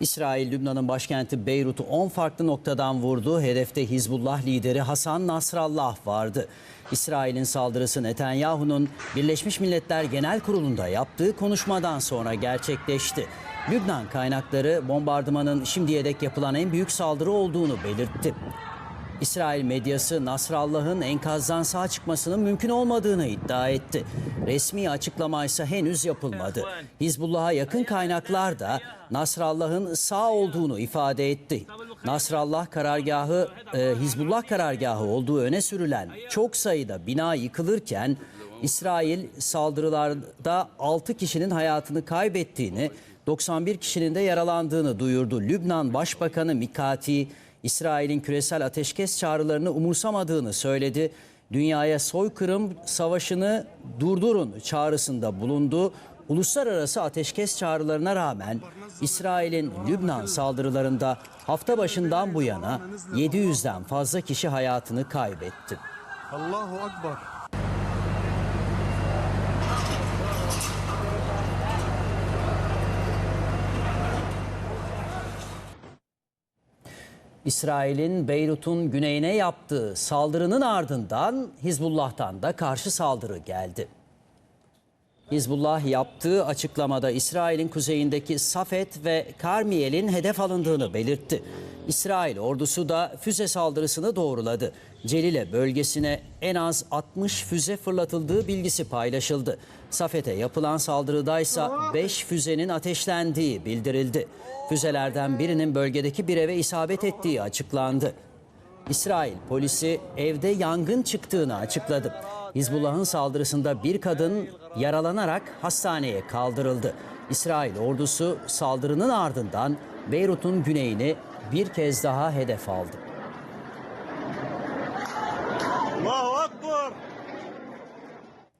İsrail, Lübnan'ın başkenti Beyrut'u 10 farklı noktadan vurdu. Hedefte Hizbullah lideri Hasan Nasrallah vardı. İsrail'in saldırısı Netanyahu'nun Birleşmiş Milletler Genel Kurulu'nda yaptığı konuşmadan sonra gerçekleşti. Lübnan kaynakları bombardımanın şimdiye dek yapılan en büyük saldırı olduğunu belirtti. İsrail medyası Nasrallah'ın enkazdan sağ çıkmasının mümkün olmadığını iddia etti. Resmi açıklama ise henüz yapılmadı. Hizbullah'a yakın kaynaklar da Nasrallah'ın sağ olduğunu ifade etti. Nasrallah karargahı, e, Hizbullah karargahı olduğu öne sürülen çok sayıda bina yıkılırken İsrail saldırılarda 6 kişinin hayatını kaybettiğini, 91 kişinin de yaralandığını duyurdu. Lübnan Başbakanı Mikati, İsrail'in küresel ateşkes çağrılarını umursamadığını söyledi. Dünyaya soykırım savaşını durdurun çağrısında bulundu. Uluslararası ateşkes çağrılarına rağmen İsrail'in Lübnan saldırılarında hafta başından bu yana 700'den fazla kişi hayatını kaybetti. Allahu Akbar. İsrail'in Beyrut'un güneyine yaptığı saldırının ardından Hizbullah'tan da karşı saldırı geldi. Hizbullah yaptığı açıklamada İsrail'in kuzeyindeki Safed ve Karmiyel'in hedef alındığını belirtti. İsrail ordusu da füze saldırısını doğruladı. Celile bölgesine en az 60 füze fırlatıldığı bilgisi paylaşıldı. Safed'e yapılan saldırıdaysa 5 füzenin ateşlendiği bildirildi. Füzelerden birinin bölgedeki bir eve isabet ettiği açıklandı. İsrail polisi evde yangın çıktığını açıkladı. Hizbullah'ın saldırısında bir kadın yaralanarak hastaneye kaldırıldı. İsrail ordusu saldırının ardından Beyrut'un güneyini bir kez daha hedef aldı.